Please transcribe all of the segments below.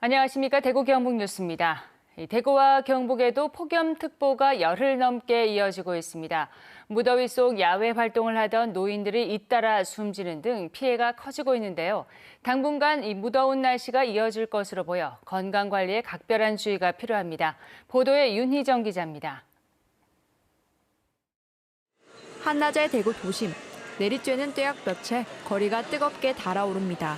안녕하십니까 대구 경북 뉴스입니다. 이 대구와 경북에도 폭염특보가 열흘 넘게 이어지고 있습니다. 무더위 속 야외 활동을 하던 노인들이 잇따라 숨지는 등 피해가 커지고 있는데요. 당분간 이 무더운 날씨가 이어질 것으로 보여 건강 관리에 각별한 주의가 필요합니다. 보도에 윤희정 기자입니다. 한낮의 대구 도심. 내리쬐는 떼약 볕에 거리가 뜨겁게 달아오릅니다.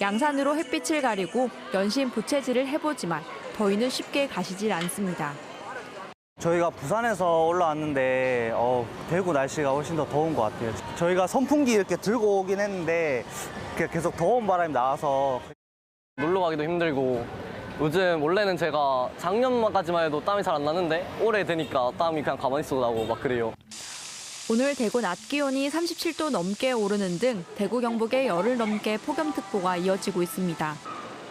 양산으로 햇빛을 가리고 연신 부채질을 해보지만 더위는 쉽게 가시질 않습니다. 저희가 부산에서 올라왔는데 어, 대구 날씨가 훨씬 더 더운 것 같아요. 저희가 선풍기 이렇게 들고 오긴 했는데 계속 더운 바람이 나와서 놀러 가기도 힘들고 요즘 원래는 제가 작년까지만 해도 땀이 잘 안 나는데 올해 되니까 땀이 그냥 가만히 있어도 나고 막 그래요. 오늘 대구 낮 기온이 37도 넘게 오르는 등 대구 경북에 열흘 넘게 폭염특보가 이어지고 있습니다.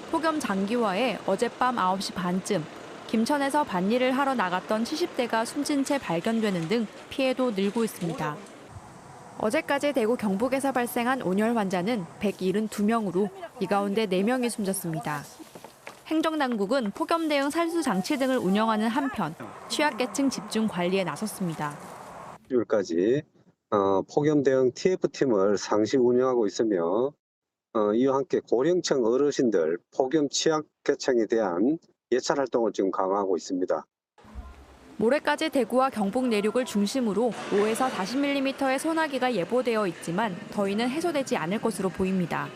폭염 장기화에 어젯밤 9시 반쯤 김천에서 밭일을 하러 나갔던 70대가 숨진 채 발견되는 등 피해도 늘고 있습니다. 어제까지 대구 경북에서 발생한 온열 환자는 172명으로 이 가운데 4명이 숨졌습니다. 행정당국은 폭염 대응 살수 장치 등을 운영하는 한편 취약계층 집중 관리에 나섰습니다. 일까지 어, 폭염 대응 TF팀을 상시 운영하고 있으며 어, 이와 함께 고령층 어르신들 폭염 취약 계층에 대한 예찰 활동을 지금 강화하고 있습니다. 모레까지 대구와 경북 내륙을 중심으로 5에서 40mm의 소나기가 예보되어 있지만 더위는 해소되지 않을 것으로 보입니다.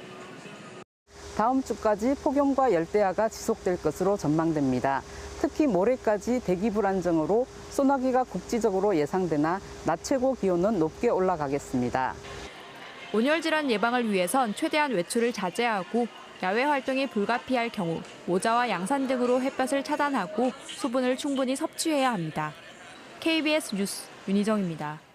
다음 주까지 폭염과 열대야가 지속될 것으로 전망됩니다. 특히 모레까지 대기 불안정으로 소나기가 국지적으로 예상되나 낮 최고 기온은 높게 올라가겠습니다. 온열 질환 예방을 위해선 최대한 외출을 자제하고 야외 활동이 불가피할 경우 모자와 양산 등으로 햇볕을 차단하고 수분을 충분히 섭취해야 합니다. KBS 뉴스 윤희정입니다.